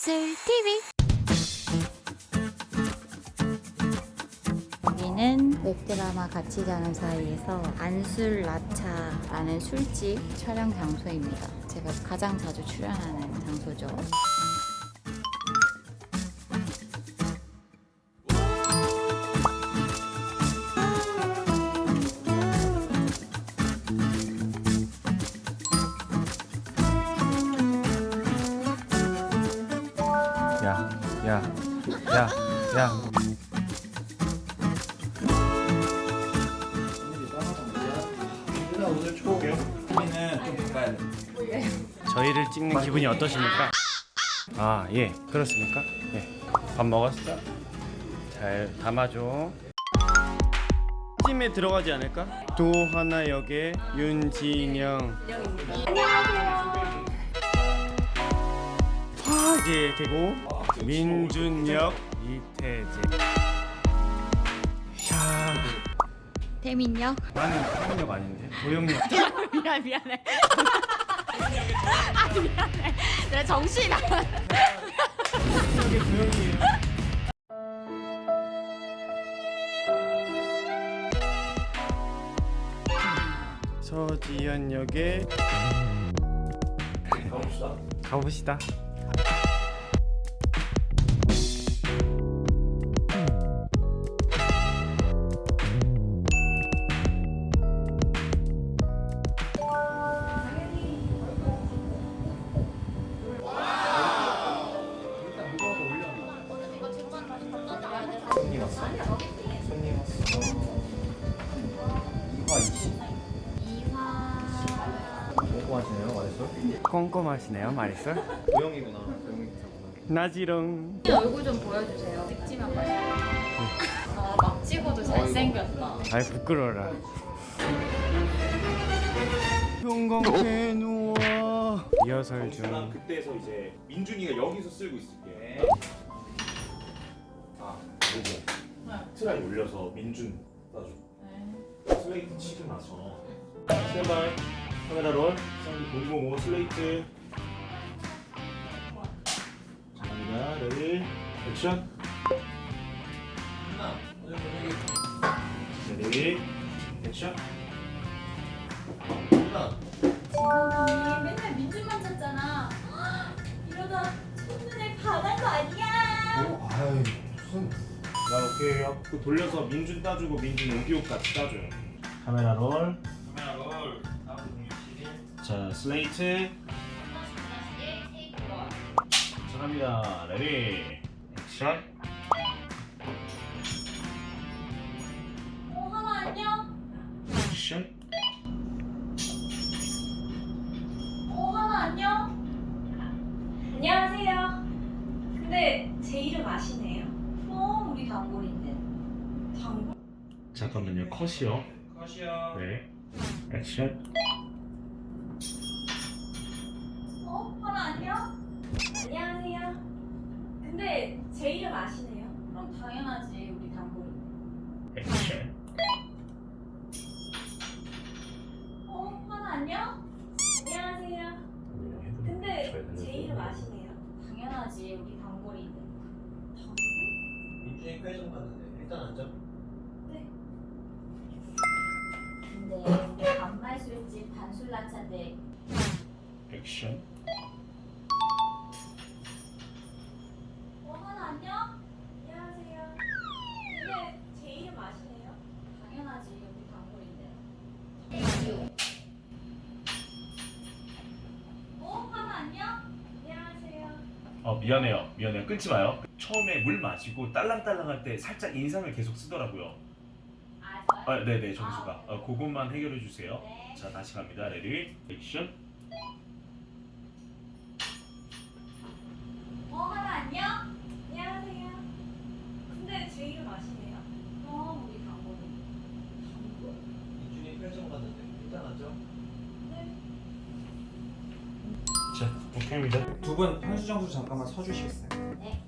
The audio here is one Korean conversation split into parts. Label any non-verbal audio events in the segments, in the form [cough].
마리술 TV 여기는 웹드라마 같이 자는 사이에서 안술 라차라는 술집 촬영 장소입니다. 제가 가장 자주 출연하는 장소죠. 야, 야, 야, 야. 저희를 찍는 기분이 어떠십니까? 아, 예, 그렇습니까? 예. 밥 먹었어? 잘 담아줘. 팀에 들어가지 않을까? 도하나 역의 윤진영. 화제 되고 민준역 이태재. 샤. 태민역 나는 태민역 아닌데 도영역. [laughs] 미안 미안해. 아 미안해. 내가 정신이 나. 여기 도영이에요. 서지현 역에 가봅시다. 꼼꼼하시네요, 마리솔. 도영이구나. 나지롱. 얼굴 좀 보여주세요. 찍지만 마시고. 아막 찍어도 잘생겼다. 아이 부끄러워라. 형광펜 누워. 리허설 저랑 중. 그때에서 이제 민준이가 여기서 쓸고 있을게. 아, 요거. 트라이 올려서 민준 따줘. 슬레이트 치고 나서. 스탠바이. 카메라 롤. 선005 슬레이트. 갑니다. 레디. 액션. 레디. 액션. 진동이 맨날 민준만 찾잖아. 이러다 첫눈에 반한 거 아니야? 아유, 무슨. 나 오케이 그 돌려서 민준 따주고 민준 오디오 같이 따줘요 카메라 롤 자, 슬레이트 자, 갑니다 레디 액션 어 하나 안녕. 액션 어 하나 안녕. 안녕하세요. 근데 제 이름 아시네요? 어 우리 단골인데. 단골? 잠깐만요 컷이요 컷이요 네 액션 안녕. 안녕하세요. 근데 제 이름 아시네요? 그럼 당연하지 우리 단골인데. 액션 어 하나 안녕. 안녕하세요. 근데 제 이름 아시네요? 당연하지 우리 단골인데. 단골? 민준이 회전 봤는데 일단 앉아. 근데 우리 반말술집 반술라차인데 액션 어 미안해요 미안해요 끊지 마요 처음에 물 마시고 딸랑딸랑 할 때 살짝 인상을 계속 쓰더라고요 아 저요? 아 네네 정수가 어, 그것만 해결해 주세요 네. 자 다시 갑니다 레디 액션 어 하나 안녕? 안녕하세요. 근데 제 이름 아시네요? 어 우리. 단골? 민준이 회전 봤는데 일단 앉아. 오케이입니다 두 분 현수 정수 잠깐만 서주시겠어요? 네.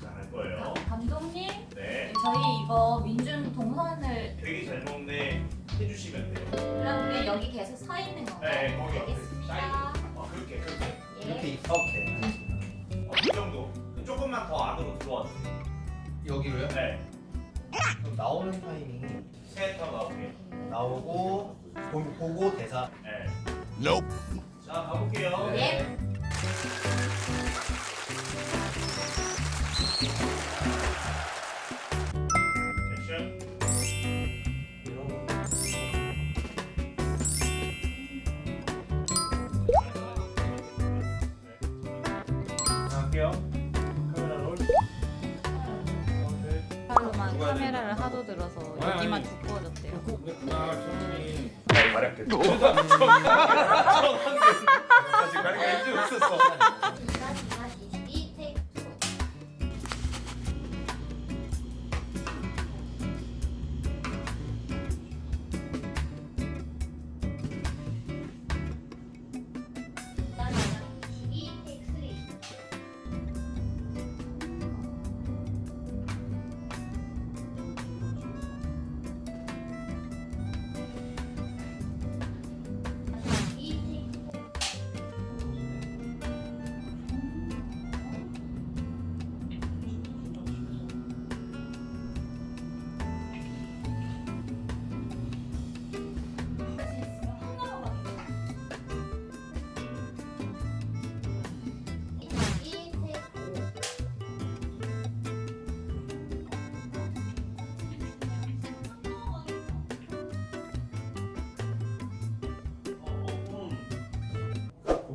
자할 거예요 감독님 네 저희 이거 민준 동선을 되게 잘 먹네 해주시면 돼요 그런데 여기 계속 서 있는 건가요? 네, 거기 알겠습니다. 사이드. 어, 그렇게 그렇게. 예. 이렇게 이렇게 어, 이 정도. 조금만 더 안으로 들어와 주세요. 여기로요? 네. 그럼 나오는 타이밍이 센터 나오게. 나오고 보, 보고 대사 네. Nope. 자, 가볼게요. 예. 액션. 자, 할게요. 카메라 롤. 하루만 카메라를 하도 들어서 여기만 두꺼워졌대요. 네, 말할게. [laughs] 아직 가리가 있었어.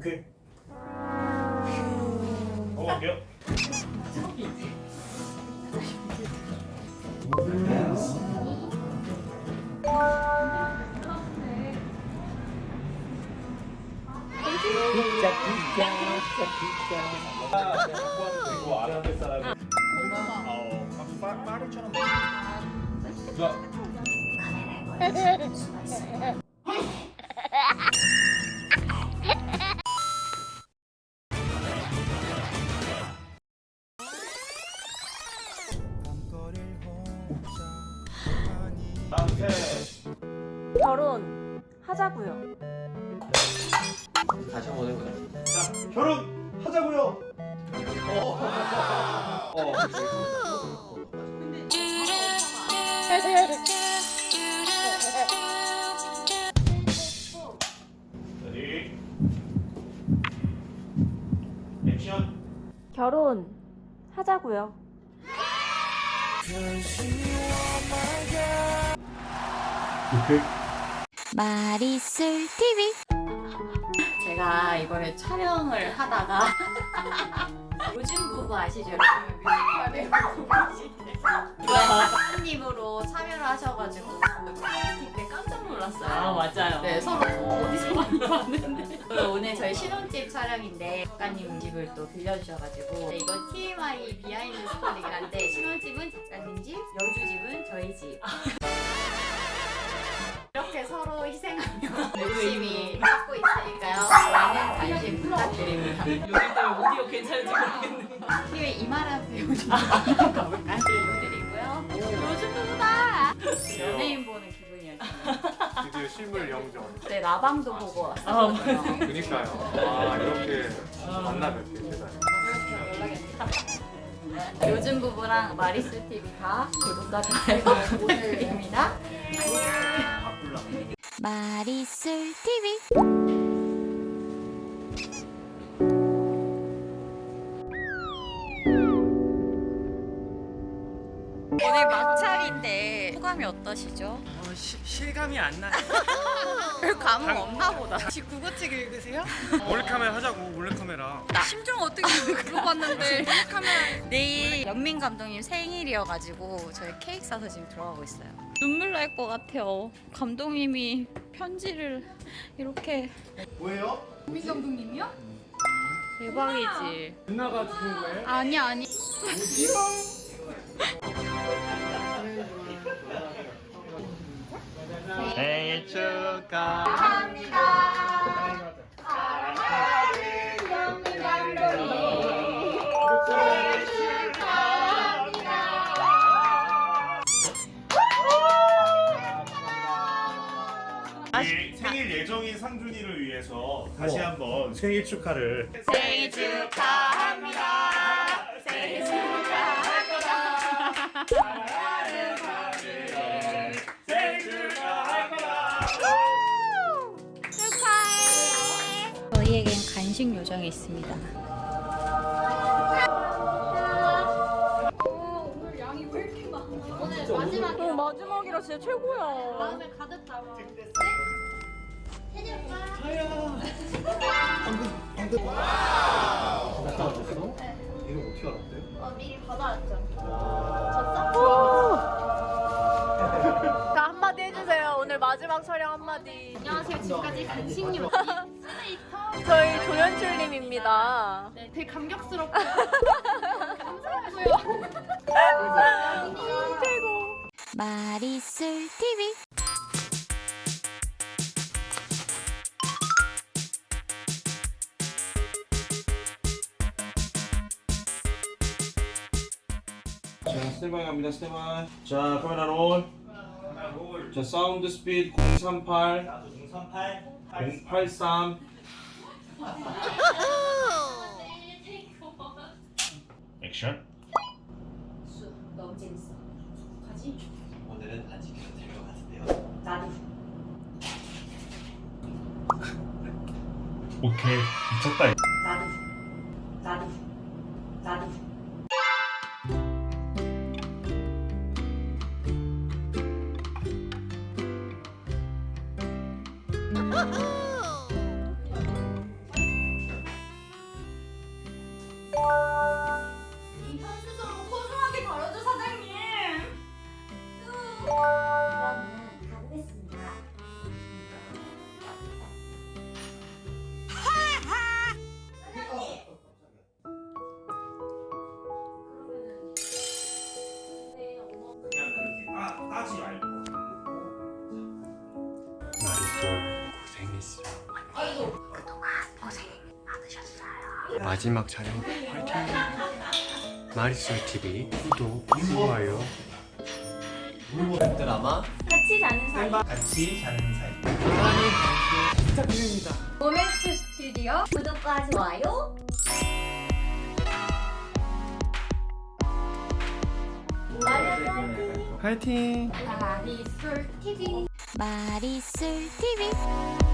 오케이. 넘어갈게요. 그리고 아랍의 사람이 어, 파, 파리처럼 나한테 결혼 하자고요. 레디 액션. 결혼 하자고요. 마리술 TV 제가 이번에 촬영을 하다가 [laughs] 요즘 부부 아시죠? 아시죠? 작가님으로 참여를 하셔가지고 미팅 때 깜짝 놀랐어요. 아 맞아요. 네, 서로 어디서 많이 봤는데. 오늘 저희 신혼집 촬영인데 작가님 집을 또 빌려주셔가지고 네, 이건 TMI 비하인드 스토리긴 한데 신혼집은 작가님 집, 여주 집은 저희 집. 이렇게 서로 희생하며 [laughs] 열심히 찾고 있으니까요. 많은 관심 부탁드립니다. 여기 때문에 오디오 괜찮을지 모르겠네. 팀에 이마람 배우 좀 [laughs] 가볼까요? 드리고요. 요즘 부부다. 연예인 보는 기분이었어요. 드디어 실물 영정. 네, 라방도 보고 왔었거든요. 그니까요. 아 이렇게 만나 뵙게 세상에. 요즘 부부랑 마리스 TV 다 구독과 좋아요 부탁드립니다. 마리스 TV. 오늘 막차인데 소감이 어떠시죠? 어, 시, 실감이 안 나요. [laughs] 별 감흥 없나 보다. 혹시 국어책 읽으세요? [laughs] 몰래카메라 하자고 몰래카메라. 심정 어떻게 물어봤는데 [laughs] 내일 연민 감독님 생일이어가지고 저희 케이크 사서 지금 들어가고 있어요. 눈물 날 것 같아요. 감독님이 편지를 이렇게 뭐예요? 연민 감독님이요? 대박이지. 누나가 주는 거예요? 아니 아니. [laughs] 생일 축하. 우리 생일 예정인 상준이를 위해서 다시 한번 생일 축하를 생일 축하합니다. 생일 축하합니다. 생일 축하합니다. 축하해. 저희에겐 간식 요정이 있습니다. 오늘 마지막 어, 마지막이라 진짜 최고야. 마음에 가득 담아. 생일 봐. 갔다 왔어? 이거 어떻게 알았대? 어, 미리 받아왔죠. 자 한마디 해주세요. 오늘 마지막 촬영 한마디. 안녕하세요. 지금까지 간식님 스네이터. 저희 조연출님입니다. 네, 되게 감격스럽고 감사하고요. 마리술 TV. 자 스탠바이 갑니다 스탠바이 자 카메라 롤. 자 사운드 스피드 038 나도 038 083 [laughs] 액션 수 너무 재밌어. 가지? 오늘은 안 지켜도 될 것 같은데요. 나도. [laughs] 오케이 미쳤다 나도. 나도. 나도. 이 [laughs] 마지막 촬영 화이팅! 마리솔 TV 구독, 좋아요. 드라마 같이 자는 사이. 같이 자는 사이. 모멘트 스튜디오 구독과 좋아요. 화이팅! 마리솔 TV. 마리술 TV.